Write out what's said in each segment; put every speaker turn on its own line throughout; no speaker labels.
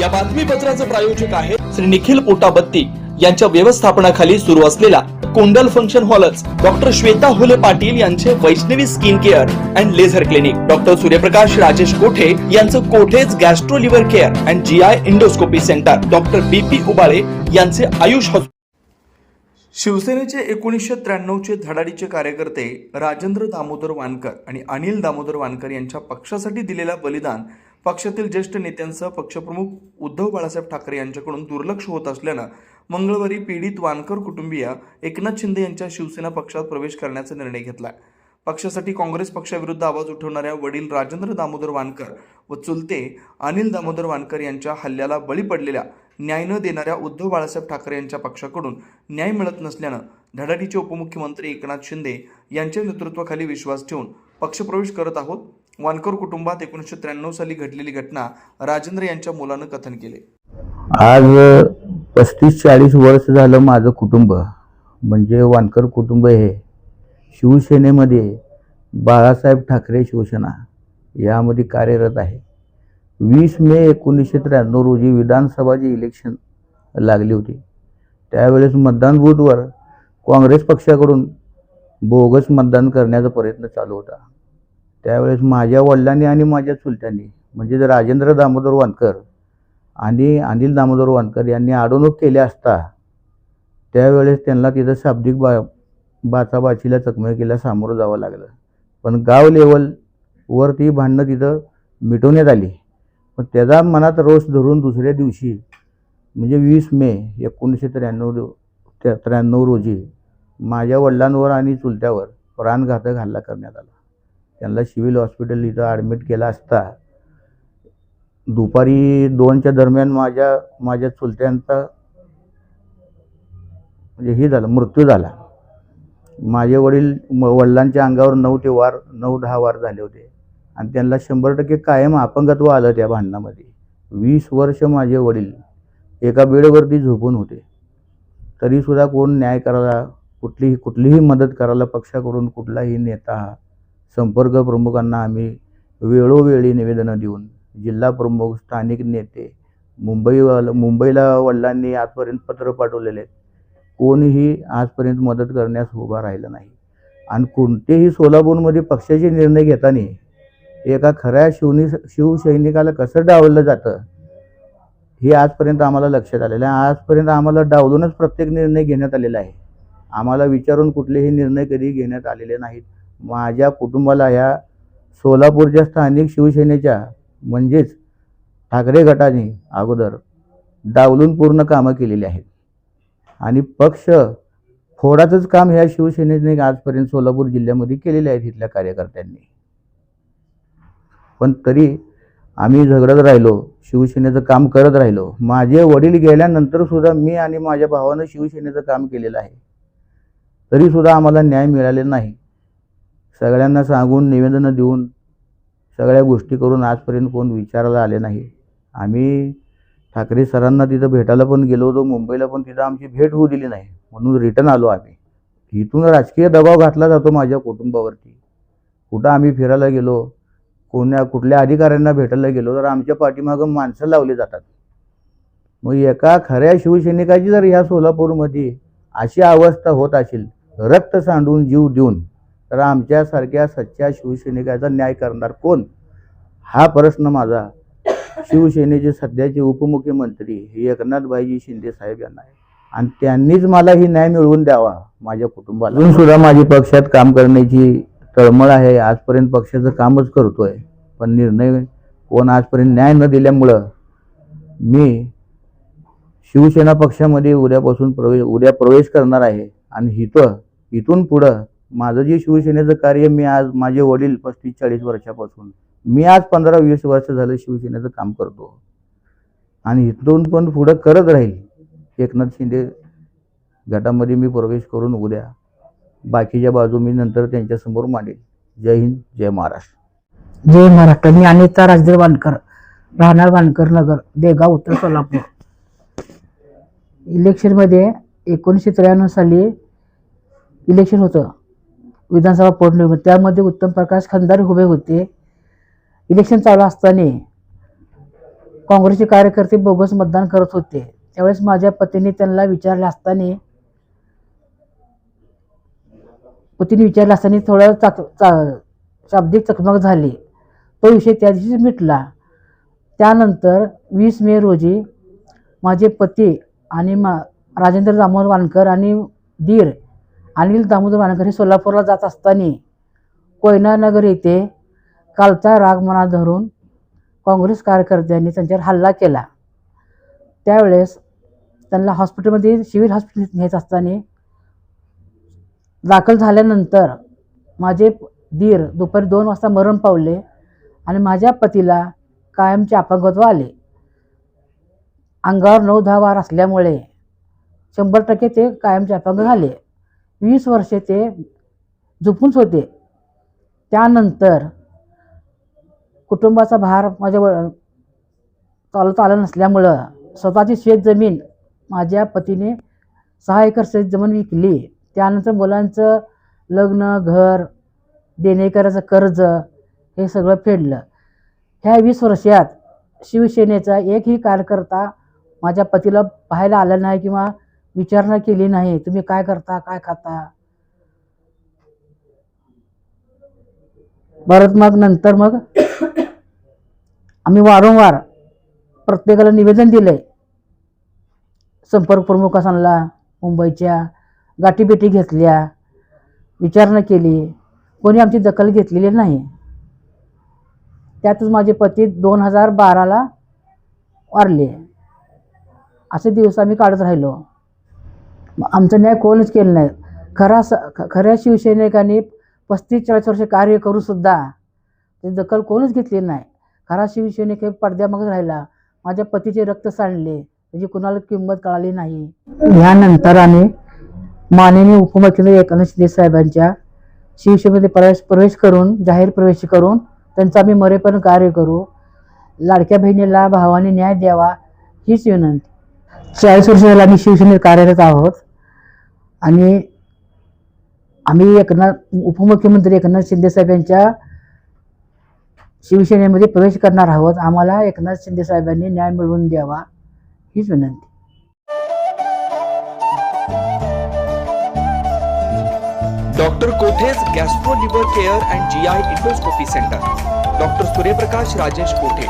या बातमीपत्राचे प्रायोजक आहे श्री निखिल पोटाबत्ती. यांच्या व्यवस्थापनाखाली सुरू असलेला कुंडल फंक्शन हॉलच डॉक्टर श्वेता होले पाटील यांचे Vaishnavi skin care and laser clinic. Doctor Suryaprakash Rajesh Kothe यांचं Kothe's gastro liver care and G I endoscopy centre. Doctor B P Ubale यांचे आयुष हॉस्पिटल शिवसेनेचे एकोणीसशे त्र्याण्णवचे धडाडीचे कार्यकर्ते राजेंद्र दामोदर वानकर आणि अनिल दामोदर वानकर यांच्या पक्षासाठी दिलेला बलिदान पक्षातील ज्येष्ठ नेत्यांसह पक्षप्रमुख उद्धव बाळासाहेब ठाकरे यांच्याकडून दुर्लक्ष होत असल्यानं मंगळवारी पीडित वानकर कुटुंबीय एकनाथ शिंदे यांच्या शिवसेना पक्षात प्रवेश करण्याचा निर्णय घेतला. पक्षासाठी काँग्रेस पक्षाविरुद्ध आवाज उठवणाऱ्या वडील राजेंद्र दामोदर वानकर व चुलते अनिल दामोदर वानकर यांच्या हल्ल्याला बळी पडलेल्या न्याय न देणाऱ्या उद्धव बाळासाहेब ठाकरे यांच्या पक्षाकडून न्याय मिळत नसल्यानं धडाडीचे उपमुख्यमंत्री एकनाथ शिंदे यांच्या नेतृत्वाखाली विश्वास ठेवून पक्षप्रवेश करत आहोत. वानकर कुटुंबात एकोणीसशे त्र्याण्णव साली घडलेली घटना राजेंद्र यांच्या मुलानं कथन केले.
आज पस्तीस चाळीस वर्ष झालं माझं कुटुंब. म्हणजे वानकर कुटुंब हे शिवसेनेमध्ये बाळासाहेब ठाकरे शिवसेना यामध्ये कार्यरत आहे. वीस मे एकोणीसशे त्र्याण्णव रोजी विधानसभाचे इलेक्शन लागली होती त्यावेळेस मतदान बूथवर काँग्रेस पक्षाकडून बोगस मतदान करण्याचा प्रयत्न चालू होता. त्यावेळेस माझ्या वडिलांनी आणि माझ्या चुलत्यांनी म्हणजे राजेंद्र दामोदर वानकर आणि अनिल दामोदर वानकर यांनी अडवणूक केली असता त्यावेळेस त्यांना तिथं शाब्दिक बा बाचाबाचीला चकमकीला सामोरं जावं लागलं. पण गाव लेवलवर ती भांडणं तिथं मिटवण्यात आली. पण त्याचा मनात रोष धरून दुसऱ्या दिवशी म्हणजे वीस मे एकोणीसशे त्र्याण्णव त्र्याण्णव रोजी माझ्या वडिलांवर आणि चुलत्यावर प्राणघातक हल्ला करण्यात आला. त्यांना सिव्हिल हॉस्पिटल इथं ॲडमिट केला असता दुपारी दोनच्या दरम्यान माझ्या माझ्या चुलत्यांचा म्हणजे हे झालं मृत्यू झाला. माझे वडील म- वडिलांच्या अंगावर नऊ ते वार नऊ दहा वार झाले होते. आणि त्यांना शंभर टक्के कायम अपंगत्व आलं त्या भांडणामध्ये. वीस वर्ष माझे वडील एका बेडवरती झोपून होते. तरीसुद्धा कोण न्याय करायला कुठलीही कुठलीही मदत करायला पक्षाकडून कुठलाही नेता संपर्क प्रमुखांना आम्ही वेळोवेळी निवेदनं देऊन जिल्हा प्रमुख स्थानिक नेते मुंबई मुंबईला वडिलांनी आजपर्यंत पत्र पाठवलेले आहेत. कोणीही आजपर्यंत मदत करण्यास उभा राहिलं नाही. आणि कोणतेही सोलापूरमध्ये पक्षाचे निर्णय घेताना एका खऱ्या शिवनी शिवसैनिकाला कसं डावलं जातं हे आजपर्यंत आम्हाला लक्षात आलेलं आहे. आजपर्यंत आम्हाला डावलूनच प्रत्येक निर्णय घेण्यात आलेला आहे. आम्हाला विचारून कुठलेही निर्णय कधी घेण्यात आलेले नाहीत. माझ्या कुटुंबाला ह्या सोलापूरच्या स्थानिक शिवसेनेच्या म्हणजेच ठाकरे गटाने अगोदर डावलून पूर्ण कामं केलेली आहेत. आणि पक्ष फोडाचंच काम ह्या शिवसेनेने आजपर्यंत सोलापूर जिल्ह्यामध्ये केलेले आहेत इथल्या कार्यकर्त्यांनी. पण तरी आम्ही झगडत राहिलो शिवसेनेचं काम करत राहिलो. माझे वडील गेल्यानंतर सुद्धा मी आणि माझ्या भावानं शिवसेनेचं काम केलेलं आहे. तरीसुद्धा आम्हाला न्याय मिळालेला नाही. सगळ्यांना सांगून निवेदनं देऊन सगळ्या गोष्टी करून आजपर्यंत कोण विचारायला आले नाही. आम्ही ठाकरे सरांना तिथं भेटायला पण गेलो होतो मुंबईला पण तिथं आमची भेट होऊ दिली नाही. म्हणून रिटर्न आलो आम्ही. इथून राजकीय दबाव घातला जातो माझ्या कुटुंबावरती. कुठं आम्ही फिरायला गेलो कोण्या कुठल्या अधिकाऱ्यांना भेटायला गेलो तर आमच्या पाठीमागं माणसं लावली जातात. मग एका खऱ्या शिवसैनिकाची जर ह्या सोलापूरमध्ये अशी अवस्था होत असेल रक्त सांडून जीव देऊन तर आमच्यासारख्या सच्च्या शिवसैनिकाचा न्याय करणार कोण? हा प्रश्न माझा शिवसेनेचे सध्याचे उपमुख्यमंत्री हे एकनाथभाईजी शिंदे साहेब यांना आहे. आणि त्यांनीच मला ही न्याय मिळवून द्यावा माझ्या कुटुंबाला. अजून सुद्धा माझी पक्षात काम करण्याची तळमळ आहे. आजपर्यंत पक्षाचं कामच करतोय. पण निर्णय कोण आजपर्यंत न्याय न दिल्यामुळं मी शिवसेना पक्षामध्ये उद्यापासून प्रवेश उद्या प्रवेश करणार आहे. आणि इथं इथून पुढं माझं जे शिवसेनेचं कार्य मी आज माझे वडील पस्तीस चाळीस वर्षापासून मी आज पंधरा वीस वर्ष झालं शिवसेनेचं काम करतो. आणि इथून पण पुढं करत राहील. एकनाथ शिंदे गटामध्ये मी प्रवेश करून उद्या बाकीच्या बाजू मी नंतर त्यांच्यासमोर मांडेल. जय हिंद जय महाराष्ट्र.
जय महाराष्ट्र. मी अनिता राजदेव वानकर राहणार बांधकर नगर देगाव उत्तर सोलापूर. इलेक्शनमध्ये एकोणीसशे त्र्याण्णव साली इलेक्शन होतं. विधानसभा पोटनिवडणूक त्यामध्ये उत्तम प्रकाश खंदारे उभे होते. इलेक्शन चालू असताना काँग्रेसचे कार्यकर्ते बोगस मतदान करत होते. त्यावेळेस माझ्या पतीने त्यांना विचारले असताना पतीने विचारले असताना थोडं चाक चा शाब्दिक चकमक झाली. तो विषय त्या दिवशीच मिटला. त्यानंतर वीस मे रोजी माझे पती आणि मा राजेंद्र दामोदर वानकर आणि दीर अनिल दामोदर मानकर हे सोलापूरला जात असताना कोयनानगर येथे कालचा राग मनात धरून काँग्रेस कार्यकर्त्यांनी त्यांच्यावर हल्ला केला. त्यावेळेस त्यांना हॉस्पिटलमध्ये सिव्हिल हॉस्पिटल नेत असताना दाखल झाल्यानंतर माझे दीर दुपारी दोन वाजता मरण पावले आणि माझ्या पतीला कायमचे अपंगत्व आले. अंगावर नऊ दहा वार असल्यामुळे शंभर टक्के ते कायमचे अपंग झाले. वीस वर्षे ते झोपूनच होते. त्यानंतर कुटुंबाचा भार माझ्या व- चालत आला नसल्यामुळं स्वतःची शेतजमीन माझ्या पतीने सहा एकर शेतजमीन विकली. त्यानंतर मुलांचं लग्न घर देणेकराचं कर्ज हे सगळं फेडलं. ह्या वीस वर्षात शिवसेनेचा एकही कार्यकर्ता माझ्या पतीला पाहायला आला नाही किंवा विचारणा केली नाही. तुम्ही काय करता काय खाता? परत मग नंतर मग आम्ही वारंवार प्रत्येकाला निवेदन दिलंय. संपर्क प्रमुखांना मुंबईच्या गाठीभेटी घेतल्या विचारणा केली. कोणी आमची दखल घेतलेली नाही. त्यातच माझे पती दोन हजार बाराला वारले. असे दिवस आम्ही काढत राहिलो. आमचा न्याय कोणच केला नाही. खरा स ख- खऱ्या शिवसैनिकांनी पस्तीस चाळीस वर्ष कार्य करूनसुद्धा ती दखल कोणच घेतली नाही. खरा शिवसैनिक हे पडद्यामागच राहिला. माझ्या पतीचे रक्त सांडले. त्याची कुणाला किंमत कळाली नाही. यानंतर आम्ही माननीय उपमुख्यमंत्री एकनाथ शिंदे साहेबांच्या शिवसेनेमध्ये प्रवेश प्रवेश करून जाहीर प्रवेश करून त्यांचं आम्ही मरेपर्यंत कार्य करू. लाडक्या बहिणीला भावाने न्याय द्यावा हीच विनंती. चाळीस वर्ष झालं आम्ही शिवसेनेत कार्यरत आहोत. आणि आम्ही एकनाथ उपमुख्यमंत्री एकनाथ शिंदेसाहेब यांच्या शिवसेनेमध्ये प्रवेश करणार आहोत. आम्हाला एकनाथ शिंदेसाहेबांनी न्याय मिळवून द्यावा हीच विनंती.
Doctor Kothe's gastro liver care and G I endoscopy centre. Doctor Suryaprakash Rajesh Kothe?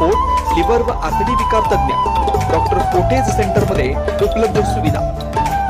पोट लिव्हर व आतडी विकार तज्ञ डॉक्टर कोटेज सेंटरमध्ये उपलब्ध सुविधा.